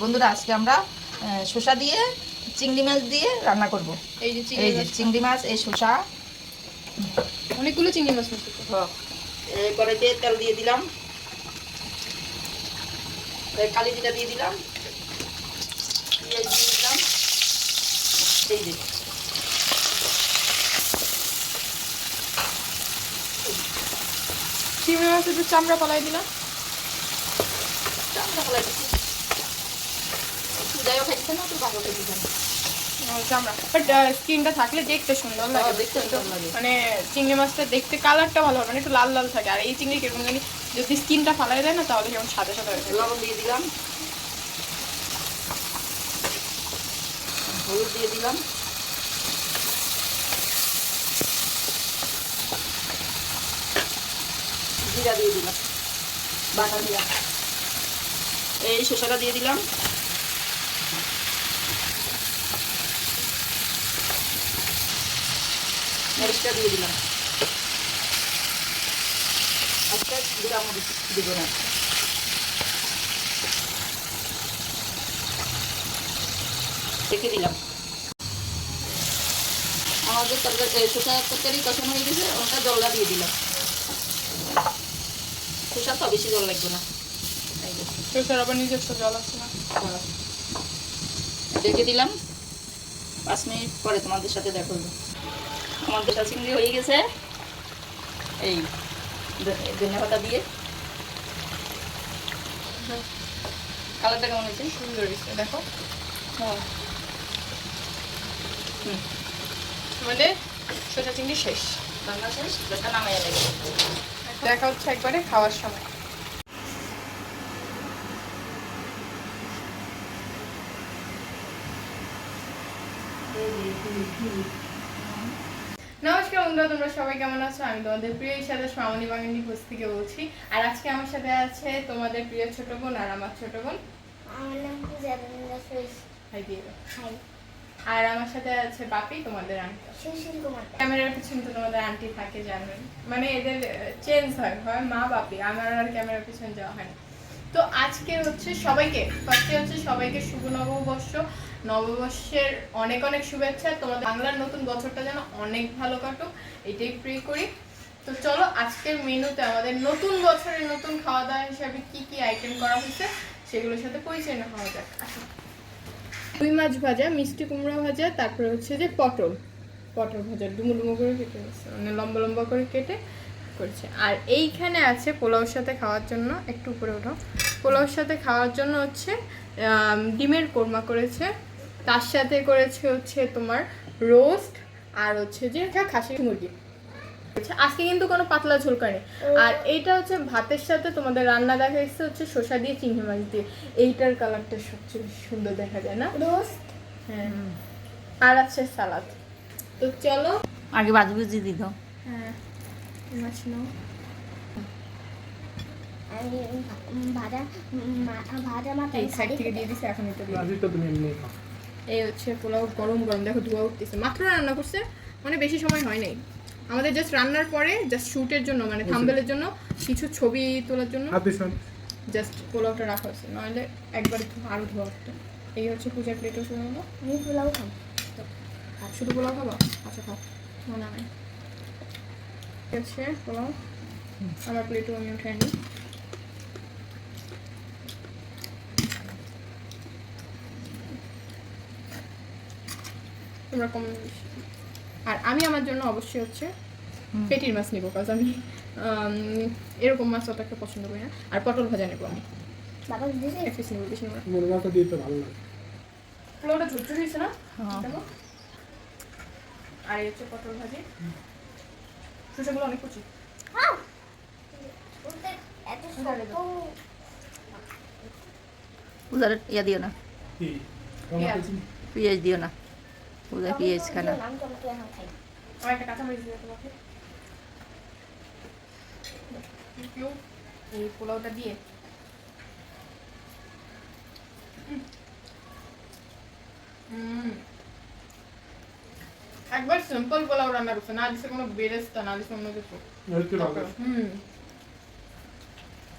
বন্ধুরা আজকে আমরা শসা দিয়ে চিংড়ি মাছ দিয়ে রান্না করব। এই যে চিংড়ি এই যে মাছ। চিংড়ি মাছ এই শসা। অনেকগুলো চিংড়ি মাছ নিচ্ছি। এই কড়াইতে তেল দিয়ে দিলাম। এই কালি জিরা দিয়ে দিলাম। দিয়ে দিলাম। এই যে। চিংড়ি মাছের একটু চামড়া পালাই দিলাম। চামড়া ফেলাই দিচ্ছি যাইও খাইছে না তো ভালো খাইছে চামড়া বাট স্কিনটা থাকলে দেখতে সুন্দর লাগে। দেখতে সুন্দর লাগে। মানে চিংড়ি মাছটা দেখতে কালারটা ভালো হবে মানে একটু লাল লাল থাকে। আর এই চিংড়ি কীরকম জানি যদি স্কিনটা ফালাই দেয় না তাহলে কেমন সাদা সাদা হয়ে লবণ দিয়ে দিলাম। হলুদ দিয়ে দিলাম। জিরা দিয়ে দিলাম। বাটা জিরা। এই শসাটা দিয়ে দিলাম। মরিচটা দিয়ে দিলাম। আজকে জিরা মরিচ দিব না। রেখে দিলাম। আমাদের তরকারি শসা তরকারি কষানো হয়ে গেছে ওটা জলটা দিয়ে দিলাম। শসা তো বেশি জল লাগবে না। যে, আবার নিজস্ব জল আছে না? হ্যাঁ। রেখে দিলাম। পাঁচ মিনিট পরে তোমাদের সাথে দেখা হইব আমাদের চিংড়ি হয়ে গেছে। এই ধনিয়া পাতা দিয়ে। কালারটা কেমন হয়েছে? সুন্দর হয়েছে। দেখো। হ্যাঁ। হুম। মানে শসা চিংড়ি শেষ। রান্না শেষ? নামাইয়া লাগে দেখা হচ্ছে একবারে খাওয়ার সময়। নমস্কার বন্ধুরা তোমরা সবাই কেমন আছো? আমি তোমাদের প্রিয় সাথে শ্রাবণী বাঙালি হোস থেকে বলছি। আর আজকে আমার সাথে আছে তোমাদের প্রিয় ছোট বোন আর আমার ছোট বোন। আমার নাম পূজা রবীন্দ্র সুরেশ। হাই দিয়ে হাই। আর আমার সাথে আছে বাপি তোমাদের আন্টি। সুশীল কুমার। ক্যামেরার পিছনে তো তোমাদের আন্টি থাকে জানেন মানে এদের চেঞ্জ হয় হয় মা বাপি। আমার আর ক্যামেরার পিছনে যাওয়া হয় না তো আজকে হচ্ছে সবাইকে ফার্স্টে হচ্ছে সবাইকে শুভ নববর্ষ। নববর্ষের অনেক অনেক শুভেচ্ছা। তোমাদের বাংলার নতুন বছরটা যেন অনেক ভালো কাটুক, এটাই প্রে করি। তো চলো, আজকের মেনুতে আমাদের নতুন বছরের নতুন খাওয়া দাওয়া হিসাবে কি কি আইটেম করা হয়েছে, সেগুলোর সাথে পরিচয় না হওয়া যাক। রুই মাছ ভাজা, মিষ্টি কুমড়া ভাজা, তারপরে হচ্ছে যে পটল। পটল ভাজা ডুমো ডুমো করে কেটে মানে লম্বা লম্বা করে কেটে করেছে। আর এইখানে আছে পোলাওর সাথে খাওয়ার জন্য একটু উপরে ওঠো। পোলাওর সাথে খাওয়ার জন্য হচ্ছে ডিমের কোরমা করেছে। তার সাথে করেছে হচ্ছে তোমার রোস্ট আর হচ্ছে যে খাসি মুরগি। আচ্ছা, আজকে কিন্তু কোনো পাতলা ঝোল করেনি আর এইটা হচ্ছে ভাতের সাথে তোমাদের রান্না দেখা এসছে হচ্ছে শসা দিয়ে চিংড়ি মাছ দিয়ে। এইটার কালারটা সবচেয়ে সুন্দর দেখা যায় না? রোস্ট? হ্যাঁ। আর আছে সালাদ। তো চলো। আগে বাজি বুঝি দিত। হ্যাঁ। মাছ নাও এই হচ্ছে পোলাও গরম গরম। দেখো ধোয়া উঠতেছে। মাত্র রান্না করছে মানে বেশি সময় হয় নাই। আমাদের জাস্ট রান্নার পরে জাস্ট শুটের জন্য মানে থাম্বেলের জন্য কিছু ছবি তোলার জন্য জাস্ট পোলাওটা রাখা হয়েছে। নইলে একবার আরও ধোয়া উঠতো। এই হচ্ছে পূজার প্লেটও শুনে আমি পোলাও খাব। আর শুধু পোলাও খাব? আচ্ছা খাও। মনে নাই আছে পোলাও আমার প্লেটও আমি উঠে নিই তোমরা কম বেশি। আর আমি আমার জন্য অবশ্যই হচ্ছে পেটির মাছ নিবো কাজ আমি এরকম মাছ অত একটা পছন্দ করি না। আর পটল ভাজা নেব আমি। মনে পোলাওটা ঝুরঝুর হয়েছে না? হ্যাঁ। আর হচ্ছে পটল ভাজি। শসাগুলো অনেক কুচি। উদার ইয়া দিও না। পেঁয়াজ দিও না। উদার পেঁয়াজ খানা। আমি টমেটো এখন খাই আমার একটা কাঁচা মরিচ দিয়ে তোমাকে Thank you. এই পোলাওটা দিয়ে উম। উম। একবার সিম্পল পোলাও রান্না করছে না দিছে কোনো বেরেস্তা না দিছে অন্য কিছু। হুম।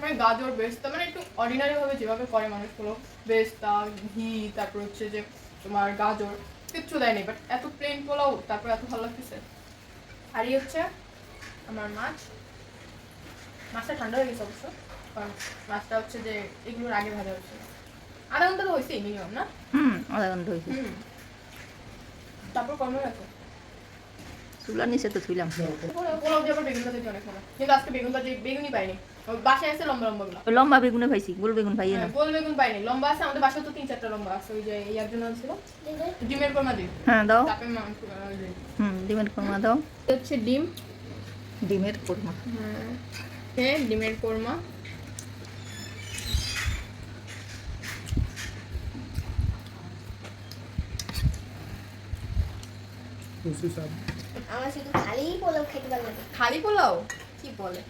মানে গাজর বেস্তা মানে একটু অর্ডিনারি ভাবে যেভাবে করে মানুষ মানুষগুলো বেস্তা ঘি তারপর হচ্ছে যে তোমার গাজর কিচ্ছু দেয়নি বাট এত প্লেন পোলাও তারপর এত ভালো লাগতেছে। আর এই হচ্ছে আমার মাছ। মাছটা ঠান্ডা হয়ে গেছে অবশ্য কারণ মাছটা হচ্ছে যে এগুলোর আগে ভাজা হচ্ছে আধা ঘণ্টা তো হয়েছে মিনিমাম না? হুম আধা ঘণ্টা হয়েছে। হুম। তারপর কমে গেছে চুলার নিচে তো থুইলাম লম্বা বেগুনে পাইছি গোল বেগুন পাইয়ে না গোল বেগুন পাইনি লম্বা আছে আমাদের বাসায় তো তিন চারটা লম্বা আছে ওই যে ইয়ার জন্য ছিল ডিমের কোরমা দিই হ্যাঁ দাও। হুম, ডিমের কোরমা দাও। হচ্ছে ডিম ডিমের কোরমা। হ্যাঁ ডিমের কোরমা তুলসী সাপ আমার শুধু খালি পোলাও খেতে ভালো লাগে। খালি পোলাও? কি বলে?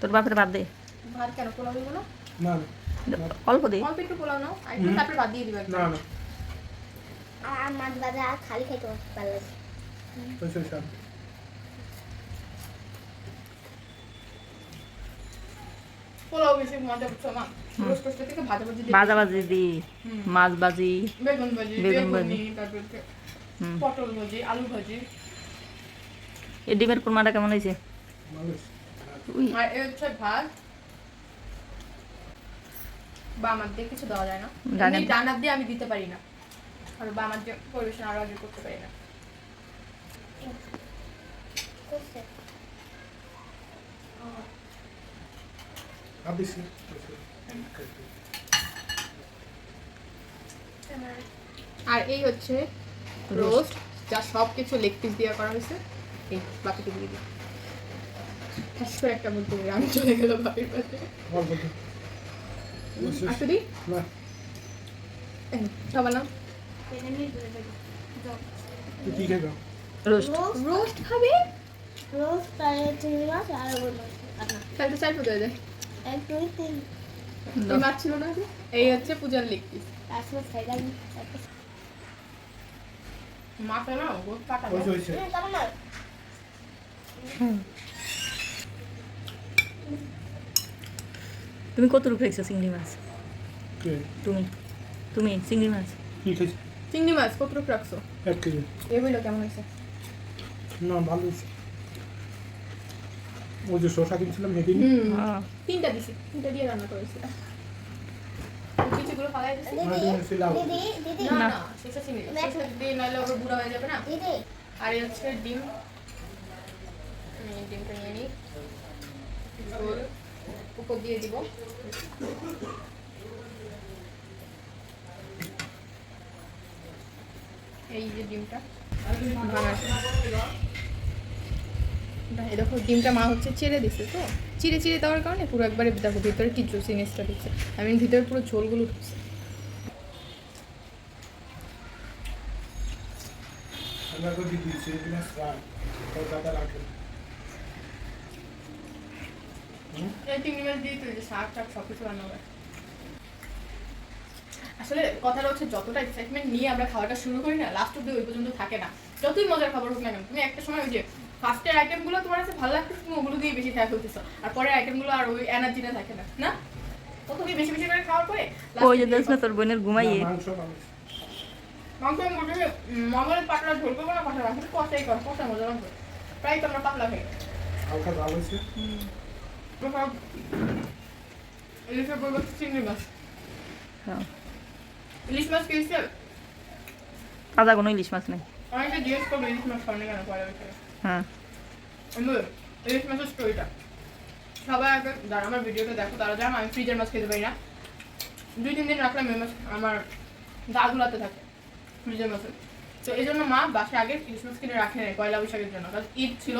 তোর বাপের বাদ দে। ভাত কেন পোলাও দিব না? না অল্প দে। অল্প একটু পোলাও নাও আর একটু তারপরে ভাত দিয়ে দিবে না না। আর মাছ ভাজা আর খালি খেতে ভালো লাগে। পোলাও বেশি মজা বুঝছ মা রোজ কষ্ট থেকে ভাজা ভাজি দি মাছ ভাজি বেগুন ভাজি বেগুন ভাজি। পটল ভাজি আলু ভাজি। এই ডিমের কোরমাটা কেমন হয়েছে? আর ভাত। বামার দিয়ে কিছু দেওয়া যায় না। ডানার- দিয়ে? আমি দিতে পারি না। আর বামার দিয়ে পরিবেশন আরও আগে করতে পারি না। আর এই হচ্ছে রোস্ট যা সব কিছু লেগ পিস দিয়ে করা হয়েছে। এই বাকিটা দিয়ে দিই। ঠাস করে একটা বলতে আমি চলে গেল বাপির পাশে। আসতে দিই? না। না রোস্ট। রোস্ট। খাবে? তাহলে চিংড়ি মাছ আর তাহলে তো চাই দেওয়া এক দুই তিন। এই মাছ ছিল না এই হচ্ছে পূজার লেগ পিস। না কাটা হয়েছে হয়েছে হুম, কেমন নয় তুমি কত রূপ খাইছো চিংড়ি মাছ। কে? তুমি। তুমি চিংড়ি মাছ। কি চিংড়ি মাছ কতটুকু রাখছো? এক কেজি। এই বইলো কেমন হয়েছে? না ভালো হয়েছে। ওই যে শশা কিনছিলাম হেঁটে হ্যাঁ। তিনটা দিছি তিনটা দিয়ে রান্না করেছি কিছুগুলো ফালাই দিছি দিদি দিদি দিদি। না না। না শসা চিনি শসা দিয়ে নাহলে ওটা বুড়া হয়ে যাবে না? আর এই হচ্ছে ডিম। আমি ডিমটা নিয়ে নিই। ঝোল উপর দিয়ে দিব। এই যে ডিমটা দেখো, ডিমটা মা হচ্ছে চিড়ে দিচ্ছে তো। চিড়ে চিড়ে দেওয়ার কারণে পুরো একবারে দেখো, ভিতরে কি জুসিনেসটা দিচ্ছে। আমি ভিতরে পুরো ঝোলগুলো ঢুকছে। আমরা তো দিদি সেদিন স্নান কলকাতা রাখে। এই চিংড়ি মাছ দিয়ে তুই শাক টাক সব কিছু রান্না করে। আসলে কথাটা হচ্ছে যতটা এক্সাইটমেন্ট নিয়ে আমরা খাওয়াটা শুরু করি না লাস্ট অব্দি ওই পর্যন্ত থাকে না। যতই মজার খাবার হোক না কেন তুমি একটা সময় ওই যে ফার্স্টের আইটেমগুলো তোমার কাছে ভালো লাগতেছে তুমি ওগুলো দিয়ে বেশি খেয়ে ফেলতেছো আর পরের আইটেমগুলো আর ওই এনার্জিটা থাকে না না? তো তুমি বেশি বেশি করে খাওয়ার পরে ওই যে দেখ না তোর বোনের ঘুমাইয়ে? মাংস মাংস। মাংস আমি বলছি যে, উম, মামার পাতলা ঝোল করব না পাতলা রাখব কষাই কর কষা মজা মাংস। প্রায় তো আমরা পাতলা খাই হালকা ভালো হয়েছে। এরপর ইলিশের পরিবর্তে চিংড়ি মাছ হ্যাঁ। ইলিশ মাছ খেয়েছে তাজা কোনো ইলিশ মাছ নেই অনেকে জিজ্ঞেস করবে ইলিশ মাছ খাওয়ানি কেন পরে হ্যাঁ ইলিশ মাছের স্টোরিটা সবাই যারা আমার ভিডিওটা দেখো তারা জানো আমি ফ্রিজের মাছ খেতে পারি না দুই তিন দিন রাখলাম এই মাছ আমার গা গুলাতে থাকে ফ্রিজের মাছে তো এই জন্য মা বাসায় আগে ইলিশ মাছ কিনে রাখে নেয় পয়লা বৈশাখের জন্য কারণ ঈদ ছিল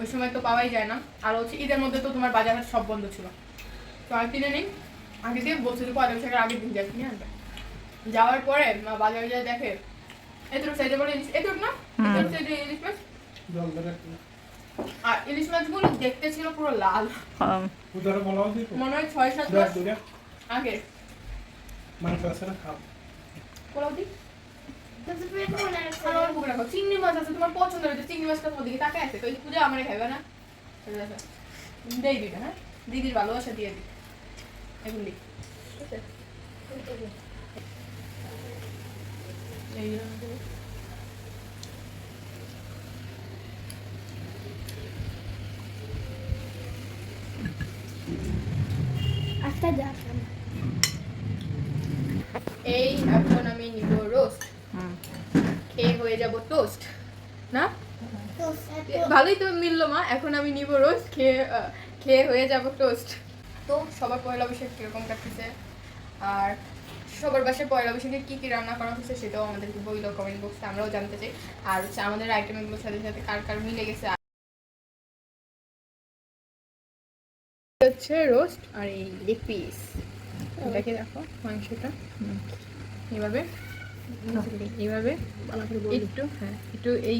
ওই সময় তো পাওয়াই যায় না। আর হচ্ছে ঈদের মধ্যে তো তোমার বাজার হাট সব বন্ধ ছিল। তো আর কিনে নিই। আগে দিয়ে বলছে যে পয়লা বৈশাখের আগের দিন যাই কিনে আনবে যাওয়ার পরে মা বাজারে যায় দেখে। এতটুকু সাইজে বলে ইলিশ এতটুক না? এতটুক সাইজে ইলিশ মাছ? আর ইলিশ মাছগুলো দেখতে ছিল পুরো লাল। হ্যাঁ। মনে হয় ছয় সাত মাস আগে। মাংস আছে না খাও পোলাও দি কিন্তু পেট মনে আছে আর আমার চিংড়ি মাছ আছে, তোমার পছন্দ হয়েছে চিংড়ি মাছটা দিকে আছে, তো এই পূজা আমারে খাইবে না? হ্যাঁ? দিদির দিয়ে? এই রকম। একটা যাচ্লাম এই এখন আমি নিব রোস্ট হুম খেয়ে হয়ে যাব টোস্ট না তো ভালোই তো মিললো মা। এখন আমি নিব রোস্ট খেয়ে খেয়ে হয়ে যাব টোস্ট তো সবার পয়লা বৈশাখ কীরকম কাটতেছে? আর সবার বাসায় পয়লা বৈশাখে কী কী রান্না করা হচ্ছে সেটাও আমাদেরকে বইল কমেন্ট বক্সে আমরাও জানতে চাই। আর হচ্ছে আমাদের আইটেমগুলোর সাথে সাথে কার কার মিলে গেছে? হচ্ছে রোস্ট আর এই লেগ পিস এটাকে দেখো মাংসটা। এভাবে। এইভাবে। একটু হ্যাঁ একটু এই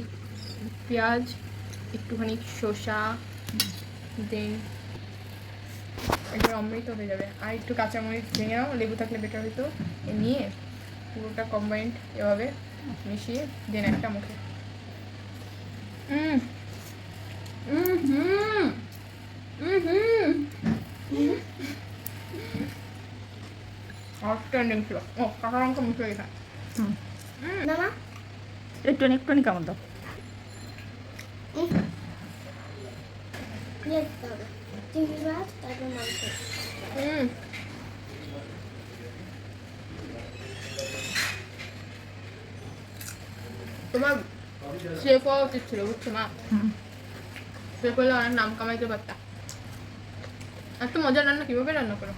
পেঁয়াজ একটুখানি শসা দেন এটা অমৃত হয়ে যাবে। আর একটু কাঁচামরিচ ভেঙে নাও লেবু থাকলে বেটার হতো এ নিয়ে পুরোটা কম্বাইন্ড এভাবে মিশিয়ে দেন একটা মুখে। আউটস্ট্যান্ডিং ছিল। ও কাঁচা লঙ্কা মুখে মামা একটু একটুখানি কামড় দাও। নিয়ে যেতে হবে চিংড়ি মাছ তারপর মাংস হুম তোমার শেফ হওয়া উচিত ছিল বুঝছ মা? শেফ হলে অনেক নাম কামাইতে পারতা। এত মজার রান্না কীভাবে রান্না করো?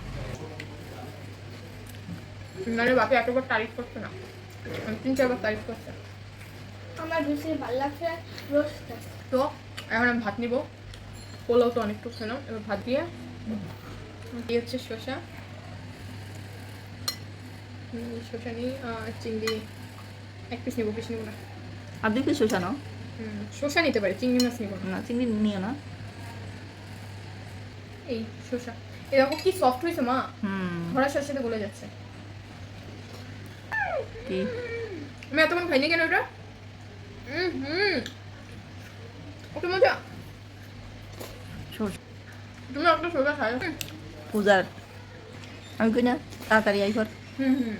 নাহলে বাপি এতবার তারিফ করতো না। আমি তিন চারবার তারিফ করছে আমার বেশি ভালো লাগছে রোস্টটা তো এখন আমি ভাত নিব। পোলাও তো অনেকটু খেলাম এবার ভাত দিয়ে দিয়ে হচ্ছে শসা। শসা নিই চিংড়ি। এক পিস নিবো পিস নিবো না। আর দুই পিস শসা নাও? শসা নিতে পারি চিংড়ি মাছ নিবো না। চিংড়ি নিও না। এই শসা। এরকম কি সফট হয়েছে মা। হুম। ধরা সাথে গলে যাচ্ছে। কি? আমি এতক্ষণ খাইনি কেন ওটা হুম হুম। ওটা মজা। তুমি একটা শসা খাই পূজার। আমি কই না তাড়াতাড়ি আইবার হুম হুম।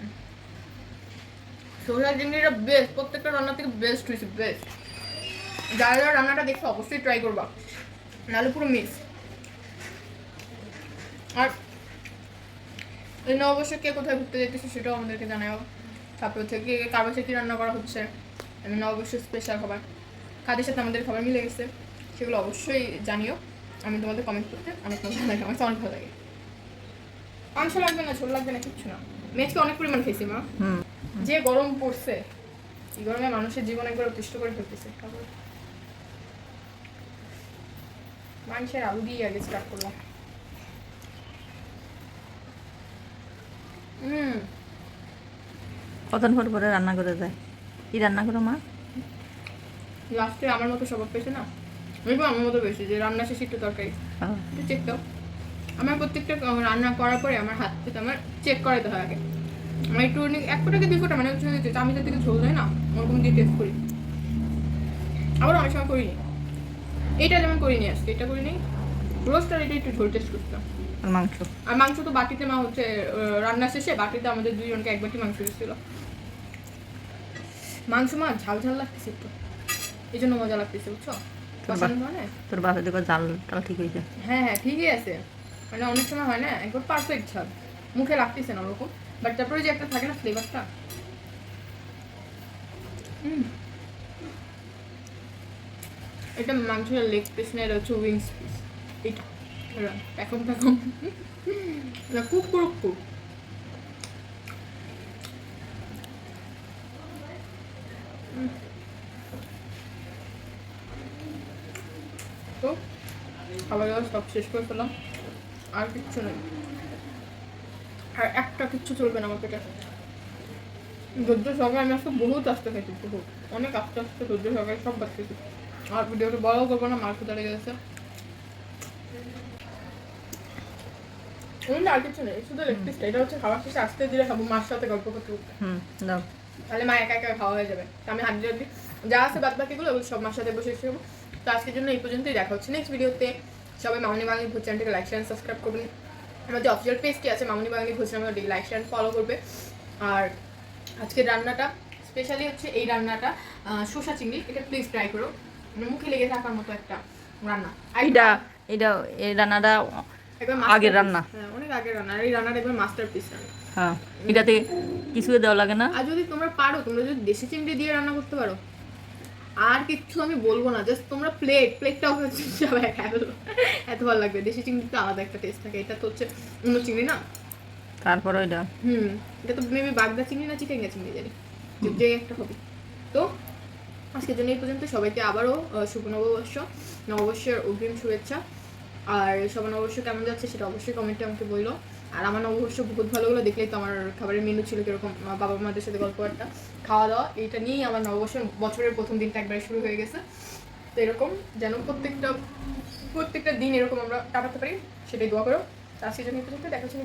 সোলার চিংড়িটা বেস্ট প্রত্যেকটা রান্না থেকে বেস্ট হয়েছে বেস্ট যারা যারা রান্নাটা দেখছ অবশ্যই ট্রাই করবা। নাহলে পুরো মিক্স আর এই নববর্ষে কে কোথায় ঘুরতে যেতেছে সেটাও আমাদেরকে জানাও তারপর থেকে কার বাসায় কী রান্না করা হচ্ছে আমি নববর্ষের স্পেশাল খাবার। কাদের সাথে আমাদের খাবার মিলে গেছে সেগুলো অবশ্যই জানিও। আমি তোমাদের কমেন্ট করতে অনেক মজা লাগে আমার অনেক ভালো লাগে। মাংস লাগবে না ঝোল লাগবে না কিচ্ছু না। মেজকে অনেক পরিমাণ খেয়েছি মা। যে গরম পড়ছে এই গরমে মানুষের জীবন একবার অতিষ্ঠ করে ফেলতেছে মানুষের আলু দিয়ে আগে স্টার্ট করলাম। হুম। কতক্ষণ পর পরে রান্না করে যায় কি রান্না করো মা? লাস্টে আমার মতো স্বভাব পেয়েছে না? আমি আমার মতো পেয়েছি যে রান্না শেষে একটু তরকারি। একটু চেক দাও। আমার প্রত্যেকটা রান্না করার পরে আমার হাত থেকে আমার চেক করাতে হয় আগে। আমার একটু এক ফোটা কি দুই ফোটা মানে হচ্ছে যে চামিচের দিকে ঝোল দেয় না ওরকম দিয়ে টেস্ট করি। আবার অনেক সময় করিনি। এটা যেমন করিনি আজকে এটা করিনি। রোস্টার এটা একটু ঝোল টেস্ট করতাম। আর মাংস? আর মাংস তো বাটিতে মা হচ্ছে রান্না শেষে বাটিতে আমাদের দুইজনকে এক বাটি মাংস দিচ্ছিল মাংস মা ঝাল ঝাল লাগতেছে একটু এই জন্য মজা লাগতেছে বুঝছ? হয় তোর বাসা দেখো জাল টাল ঠিক হয়েছে। হ্যাঁ হ্যাঁ ঠিকই আছে। মানে অনেক সময় হয় না একবার পারফেক্ট ঝাল মুখে লাগতেছে না ওরকম বাট তারপরে যে একটা থাকে না ফ্লেভারটা এটা মাংসের লেগ পিস না এটা হচ্ছে উইংস পিস এটা এটা এখন এখন এটা খুব খুব খুব তো খাবার দাবার সব শেষ করে ফেলাম আর কিচ্ছু নেই। আর একটা কিচ্ছু চলবে না আমার পেটে। ধৈর্য সহকারে আমি আজকে বহুত আস্তে খাইছি বহুত। অনেক আস্তে আস্তে ধৈর্য সহকারে সব খেয়েছি। আর ভিডিওটা বড় করব না মার কোথায় লেগে গেছে। ওই আর কিছু নেই। শুধু লেগ পিসটা। এটা হচ্ছে খাবার শেষে আস্তে ধীরে খাব মার সাথে গল্প করতে করতে। হুম দাও। তাহলে মা একা একা খাওয়া হয়ে যাবে। আমি হাত দিয়ে যা আছে বাদ বাকিগুলো সব মার সাথে বসে এসে খাব। তো আজকের জন্য এই পর্যন্তই। দেখা হচ্ছে নেক্সট ভিডিওতে সবাই মামনি বাঙালি ভূত চ্যানেলটাকে লাইক শেয়ার সাবস্ক্রাইব করবেন। আমার যে অফিসিয়াল পেজটি আছে মামনি বাঙালি ভোজন আমার লাইক শেয়ার ফলো করবে। আর আজকের রান্নাটা স্পেশালি হচ্ছে এই রান্নাটা শসা চিংড়ি। এটা প্লিজ ট্রাই করো। মানে মুখে লেগে থাকার মতো একটা রান্না। এটা এটা এই রান্নাটা আগের রান্না। হ্যাঁ অনেক আগের রান্না। এই রান্নাটা একবার মাস্টার পিস রান্না। হ্যাঁ এটাতে কিছু দেওয়া লাগে না। আর যদি তোমরা পারো তোমরা যদি দেশি চিংড়ি দিয়ে রান্না করতে পারো আর কিচ্ছু আমি বলব না জাস্ট তোমরা প্লেট প্লেটটাও হচ্ছে সবাই ফেলো এত ভালো লাগবে। দেশি চিংড়িতে আলাদা একটা টেস্ট থাকে এটা তো হচ্ছে অন্য চিংড়ি না? তারপরে এটা হুম এটা তো মেবি বাগদা চিংড়ি না চিকেন চিংড়ি জানি। যে- যে একটা হবে। তো আজকের জন্য এই পর্যন্ত সবাইকে আবারও শুভ নববর্ষ নববর্ষের অগ্রিম শুভেচ্ছা। আর সবার নববর্ষ কেমন যাচ্ছে সেটা অবশ্যই কমেন্টে আমাকে বলল আর আমার অবশ্য বহুত ভালো হলো দেখলেই তো আমার খাবারের মেনু ছিল কীরকম বাবা মাদের সাথে গল্প একটা, খাওয়া দাওয়া, এইটা নিয়েই আমার নববর্ষের বছরের প্রথম দিনটা একবারে শুরু হয়ে গেছে। তো এরকম, যেন প্রত্যেকটা প্রত্যেকটা দিন এরকম আমরা কাটাতে পারি, সেটাই দোয়া করো। তার জন্য পর্যন্ত দেখা হচ্ছে